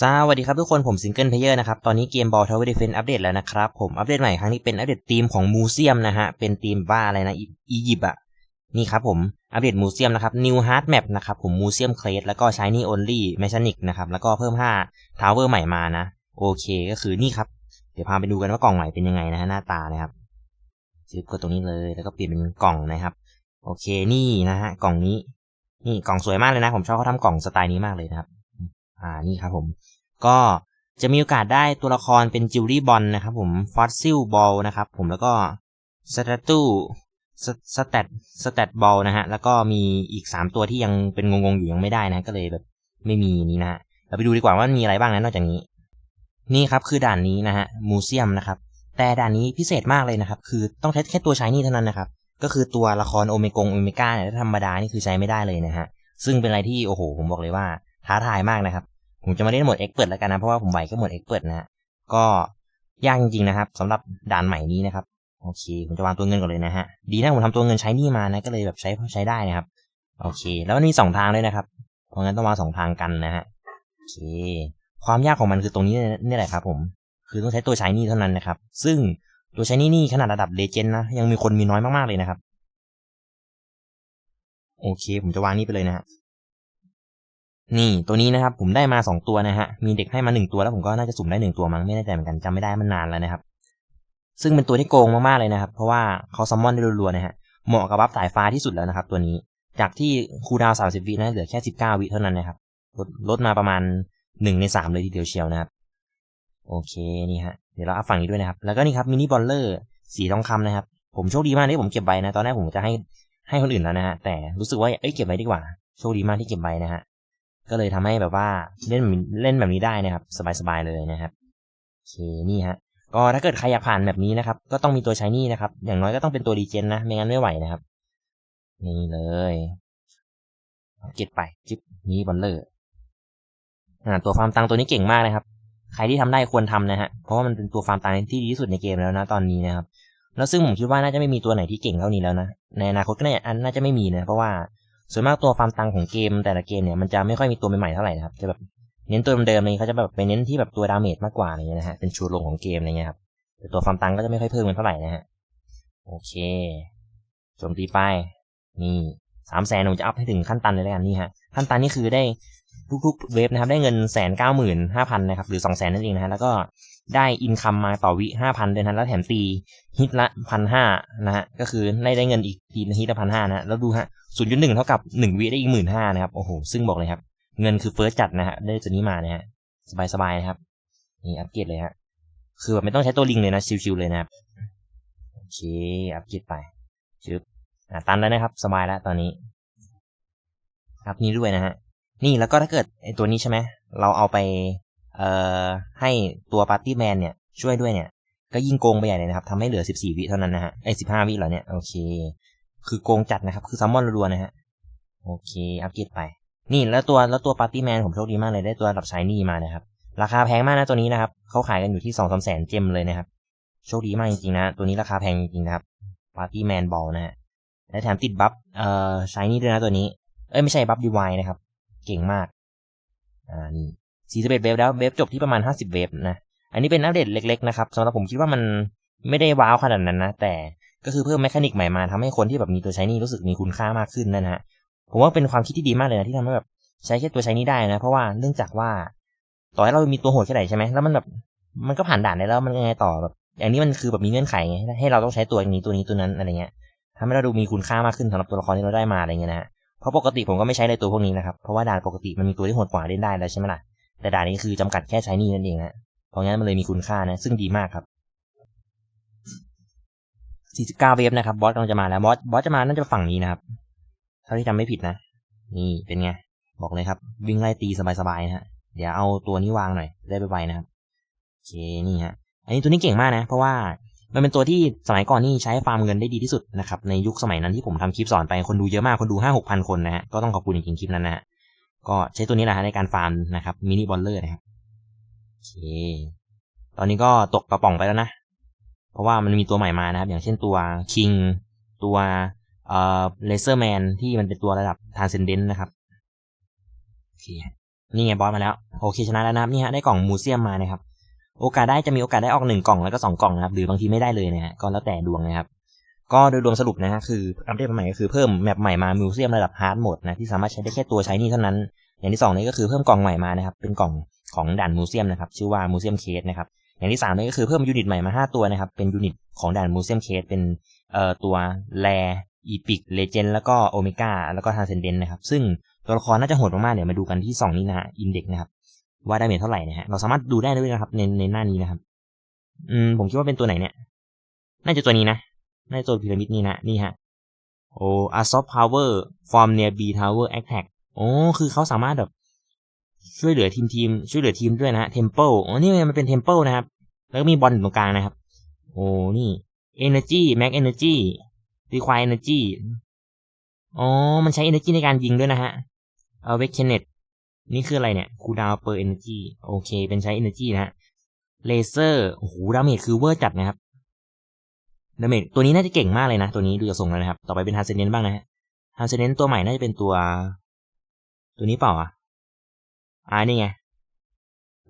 สวัสดีครับทุกคนผมซิงเกิลเพลเยอร์นะครับ ตอนนี้เกมบอลทาวเวอร์ดีเฟนอัปเดตแล้วนะครับ ผมอัปเดตใหม่ครั้งนี้เป็นอัปเดตธีมของมูเซียมนะฮะ เป็นธีมบ้าอะไรนะ อียิปต์อะ นี่ครับผมอัปเดตมูเซียมนะครับ New Hard Map นะครับผมมูเซียมเคลสแล้วก็ Shiny Only Mechanic นะครับ แล้วก็เพิ่ม5ทาวเวอร์ใหม่มานะ โอเคก็คือนี่ครับ เดี๋ยวพาไปดูกันว่ากล่องใหม่เป็นยังไงนะฮะหน้าตานะครับจึบกดตรงนี้เลยแล้วก็เปลี่ยนเป็นกล่องนะครับ โอเคนี่นะฮะกล่องนี้ นี่กล่องสวยมากเลยนะ ผมชอบเขาทำกล่องสไตล์นี้มากเลยนะครับ อ่านี่ครับผมก็จะมีโอกาสได้ตัวละครเป็นจิวลี่บอลนะครับผมฟอสซิลบอลนะครับผมแล้วก็สแตตูสแตตสแตตบอลนะฮะแล้วก็มีอีก 3 ตัวที่ยังเป็นงงๆอยู่ยังไม่ได้นะก็เลยแบบไม่มีนี้นะฮะเราไปดูดีกว่าว่ามีอะไรบ้างนะนอกจากนี้ นี่ครับคือด่านนี้นะฮะมูเซียมนะครับแต่ด่านนี้พิเศษมากเลยนะครับ คือต้องใช้แค่ตัวใช้นี่เท่านั้นนะครับ ก็คือตัวละครโอเมกงโอเมก้าเนี่ยถ้าธรรมดานี่คือใช้ไม่ได้เลยนะฮะซึ่งเป็นอะไรที่โอ้โหผมบอกเลยว่าท้าทายมากนะครับ ผมจะมาเล่นโหมดเอ็กเปิดแล้วกันนะ เพราะว่าผมไหวก็โหมดเอ็กเปิดนะฮะก็ยากจริงๆนะครับสำหรับด่านใหม่นี้นะครับ โอเค ผมจะวางตัวเงินก่อนเลยนะฮะ ดีนะผมทำตัวเงินใช้นี่มานะ ก็เลยแบบใช้ใช้ได้นะครับ โอเค แล้วนมีสองทางด้วยนะครับ เพราะงั้นต้องวางสองทางกันนะฮะ โอเค ความยากของมันคือตรงนี้นี่แหละครับผม คือต้องใช้ตัวใช้นี่เท่านั้นนะครับ ซึ่งตัวใช้นี่นี่ขนาดระดับเลเจนด์นะ ยังมีคนมีน้อยมากๆเลยนะครับ โอเค ผมจะวางนี่ไปเลยนะฮะ นี่ตัวนี้นะครับผมได้มาสองตัวนะฮะ มีเด็กให้มาหนึ่งตัวแล้วผมก็น่าจะสุ่มได้หนึ่งตัวมั้งไม่แน่ใจเหมือนกันจำไม่ได้มันนานแล้วนะครับ ซึ่งเป็นตัวที่โกงมากๆเลยนะครับ เพราะว่าเขาซัมมอนได้รัวๆนะฮะเหมาะกับบัฟสายฟ้าที่สุดแล้วนะครับ ตัวนี้จากที่คูดาวสามสิบวินะเหลือแค่สิบเก้าวิเท่านั้นนะครับลดลดมาประมาณหนึ่งในสามเลยทีเดียวเชียวนะครับ โอเคนี่ฮะเดี๋ยวเราเอัพฝั่งนี้ด้วยนะครับ แล้วก็นี่ครับมินิบอลเลอร์สีทองคำนะครับ ผมโชคดีมากที่ผมเก็บใบนะ ตอนแรกผมจะให้ให้คนอื่นแล้วนะฮะแต่รู้สึกว่าเอ้ยเก็บไว้ดีกว่า โชคดีมากที่เก็บใบนะฮะ ก็เลยทำให้แบบว่าเล่นเล่นแบบนี้ได้นะครับ สบายๆเลยนะครับโอเคนี่ฮะก็ถ้าเกิดใครอยากผ่านแบบนี้นะครับ ก็ต้องมีตัวใช้นี่นะครับ อย่างน้อยก็ต้องเป็นตัวดีเจนนะ ไม่งั้นไม่ไหวนะครับ นี่เลยเก็บไปจิ๊บนี้บอลเลอร์อ่าตัวฟาร์มตังตัวนี้เก่งมากนะครับ ใครที่ทำได้ควรทำนะฮะ เพราะว่ามันเป็นตัวฟาร์มตังที่ดีที่สุดในเกมแล้วนะตอนนี้นะครับ แล้วซึ่งผมคิดว่าน่าจะไม่มีตัวไหนที่เก่งเท่านี้แล้วนะ ในอนาคตก็น่าจะไม่มีนะ เพราะว่า ส่วนมากตัวฟาร์มตังของเกมแต่ละเกมเนี่ยมันจะไม่ค่อยมีตัวใหม่ๆเท่าไหร่นะครับจะแบบเน้นตัวเดิมๆเลยเขาจะแบบไปเน้นที่แบบตัวดาเมจมากกว่าอะไรเงี้ยนะฮะเป็นชูโรงของเกมอะไรเงี้ยครับแต่ตัวฟาร์มตังก็จะไม่ค่อยเพิ่มกันเท่าไหร่นะฮะโอเคโจมตีไปนี่สามแสนผมจะอัพให้ถึงขั้นตันเลยแล้วกันนี่ฮะขั้นตันนี่คือได้ ทุกๆเวฟนะครับได้เงินแสนเก้าหมื่นห้าพันนะครับหรือสองแสนนั่นเองนะฮะแล้วก็ได้อินคัมมาต่อวิห้าพันเลยนะแล้วแถมตีฮิตละพันห้านะฮะก็คือได้ได้เงินอีกทีฮิตละพันห้านะแล้วดูฮะศูนย์จุดหนึ่งเท่ากับหนึ่งวิได้อีกหมื่นห้านะครับโอ้โหซึ่งบอกเลยครับ เงินคือเฟิร์สจัดนะฮะได้ตัวนี้มานะฮะสบายๆนะครับนี่อัปเกรดเลยฮะคือแบบไม่ต้องใช้ตัวลิงเลยนะชิวๆเลยนะครับโอเคอัปเกรดไปชึบอะตันแล้วนะครับ สบายแล้วตอนนี้อัพนี้ด้วยนะฮะ นี่แล้วก็ถ้าเกิดไอตัวนี้ใช่ไหมเราเอาไปเอ่อให้ตัวปาร์ตี้แมนเนี่ยช่วยด้วยเนี่ย ก็ยิ่งโกงไปใหญ่เลยนะครับทำให้เหลือ 14 วิเท่านั้นนะฮะไอ้15วิเหรอเนี่ยโอเค คือโกงจัดนะครับ คือซัมมอนรัวๆนะฮะโอเคอัปเกรดไป นี่แล้วตัวแล้วตัวปาร์ตี้แมนผมโชคดีมากเลยได้ตัวระดับชายนี่มานะครับ ราคาแพงมากนะตัวนี้นะครับเขาขายกันอยู่ที่สองสามแสนเจมเลยนะครับโชคดีมากจริงๆนะ ตัวนี้ราคาแพงจริงๆนะครับปาร์ตี้แมนบอลนะฮะและแถมติดบัฟเอ่อชายนี่ด้วยนะตัวนี้เอ้ยไม่ใช่บัฟดีวายนะครับ เก่งมาก อ่า นี่สี่สิบเอ็ดเวฟแล้ว เวฟจบที่ประมาณห้าสิบเวฟนะ อันนี้เป็นอัปเดตเล็กๆนะครับสำหรับผมคิดว่ามันไม่ได้ว้าวขนาดนั้นนะ แต่ก็คือเพิ่มแมคานิกใหม่มาทำให้คนที่แบบมีตัวใช้นี่รู้สึกมีคุณค่ามากขึ้นนะฮะ ผมว่าเป็นความคิดที่ดีมากเลยนะที่ทำให้แบบใช้แค่ตัวใช้นี้ได้นะ เพราะว่าเนื่องจากว่า ต่อให้เรามีตัวโหดแค่ไหนใช่ไหมแล้วมันแบบมันก็ผ่านด่านได้แล้วมันยังไงต่อแบบอย่างนี้มันคือแบบมีเงื่อนไขไงให้เราต้องใช้ตัวนี้ตัวนี้ตัวนั้นอะไรเงี้ยทำให้เราดูมีคุณค่ามากขึ้นสำหรับตัวละครที่เราได้มาอะไรเงี้ยนะฮะ เพราะปกติผมก็ไม่ใช้ในตัวพวกนี้นะครับ เพราะว่าด่านปกติมันมีตัวที่โหดกว่าเล่นได้แล้วใช่ไหมล่ะ แต่ด่านนี้คือจำกัดแค่ใช้นี่นั่นเองนะเพราะงั้นมันเลยมีคุณค่านะ ซึ่งดีมากครับ 49 เวฟนะครับ บอสกำลังจะมาแล้ว บอส บอสจะมาน่าจะฝั่งนี้นะครับ เท่าที่จำไม่ผิดนะ นี่เป็นไง บอกเลยครับ วิ่งไล่ตีสบายๆนะฮะ เดี๋ยวเอาตัวนี้วางหน่อย ได้ไปไวนะครับ โอเค นี่ฮะ อันนี้ตัวนี้เก่งมากนะ เพราะว่า มันเป็นตัวที่สมัยก่อนนี่ใช้ฟาร์มเงินได้ดีที่สุดนะครับในยุคสมัยนั้นที่ผมทำคลิปสอนไปคนดูเยอะมากคนดูห้าหกพันคนนะฮะก็ต้องขอบคุณจริงๆคลิปนั้นนะฮะก็ใช้ตัวนี้แหละฮะในการฟาร์มนะครับมินิบอลเลอร์นะครับโอเค ตอนนี้ก็ตกกระป๋องไปแล้วนะ เพราะว่ามันมีตัวใหม่มานะครับ อย่างเช่นตัวคิงตัวเอ่อเลเซอร์แมนที่มันเป็นตัวระดับทานเซนเดนต์นะครับโอเคนี่ไงบอสมาแล้ว โอเคชนะแล้วนะครับนี่ฮะได้กล่องมูเซียมมานะครับ โอกาสได้จะมีโอกาสได้ออกหนึ่งกล่องแล้วก็สองกล่องนะครับหรือบางทีไม่ได้เลยนะฮะก็แล้วแต่ดวงนะครับก็โดยรวมสรุปนะฮะคืออัปเดตใหม่ก็คือเพิ่มแมปใหม่มามิวเซียมระดับฮาร์ดโหมดนะที่สามารถใช้ได้แค่ตัวใช้นี่เท่านั้น อย่างที่สองนี่ก็คือเพิ่มกล่องใหม่มานะครับเป็นกล่องของด่านมิวเซียมนะครับชื่อว่ามิวเซียมเคสนะครับอย่างที่สามนี่ก็คือเพิ่มยูนิตใหม่มาห้าตัวนะครับเป็นยูนิตของด่านมิวเซียมเคสเป็นเอ่อตัวแรอีพิกเลเจนแล้วก็โอเมก้าแล้วก็ทานเซนเดนนะครับซึ่งตัวละครน่าจะโหดมากๆเดี๋ยวมาดูกันที่สองนี้นะฮะอินเด็กนะครับ ว่าได้เมจเท่าไหร่นะฮะเราสามารถดูได้ด้วยนะครับในในหน้านี้นะครับ อืมผมคิดว่าเป็นตัวไหนเนี่ย น่าจะตัวนี้นะ น่าจะตัวพีระมิดนี่นะนี่ฮะโอ้ a s o f power from near B tower attack โอ้คือเขาสามารถแบบช่วยเหลือทีมทีมช่วยเหลือทีมด้วยนะฮะ temple อ๋อนี่มันเป็น temple นะครับ แล้วก็มีบอลอยู่ตรงกลางนะครับ โอ้นี่ energy max energy require energy อ๋อ มันใช้ energy ในการยิงด้วยนะฮะ awakenet นี่ นี่คืออะไรเนี่ย cool down per energy โอเค เป็นใช้ energy นะฮะเลเซอร์โอ้โหดาเมจคือเวอร์จัดนะครับดาเมจตัวนี้น่าจะเก่งมากเลยนะ ตัวนี้ดูจะส่งแล้วนะครับ ต่อไปเป็นฮันเซเนนบ้างนะฮะฮันเซเนนตัวใหม่น่าจะเป็นตัว ตัวนี้เปล่าอะอ่านี่ไง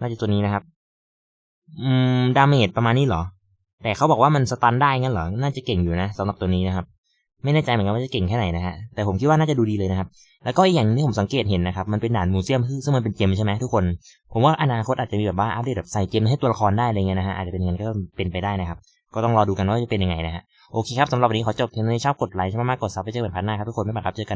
น่าจะตัวนี้นะครับ อืมดาเมจประมาณนี้เหรอ แต่เขาบอกว่ามันสตันได้งั้นเหรอ น่าจะเก่งอยู่นะสำหรับตัวนี้นะครับ ไม่แน่ใจเหมือนกันว่าจะเก่งแค่ไหนนะฮะ แต่ผมคิดว่าน่าจะดูดีเลยนะครับ แล้วก็อีกอย่างที่ผมสังเกตเห็นนะครับ มันเป็นด่านมูเซียมซึ่งมันเป็นเกมใช่ไหมทุกคน ผมว่าอนาคตอาจจะมีแบบว่าอัปเดตแบบใส่เกมให้ตัวละครได้อะไรเงี้ยนะฮะ อาจจะเป็นเงนั้นก็เป็นไปได้นะครับ ก็ต้องรอดูกันว่าจะเป็นยังไงนะฮะ โอเคครับสำหรับวันนี้ขอจบเพียงเท่านี้ชอบกดไลค์ชอบมากกดซับไปเจอกันพันหน้าครับทุกคนไม่บังคับเจอกัน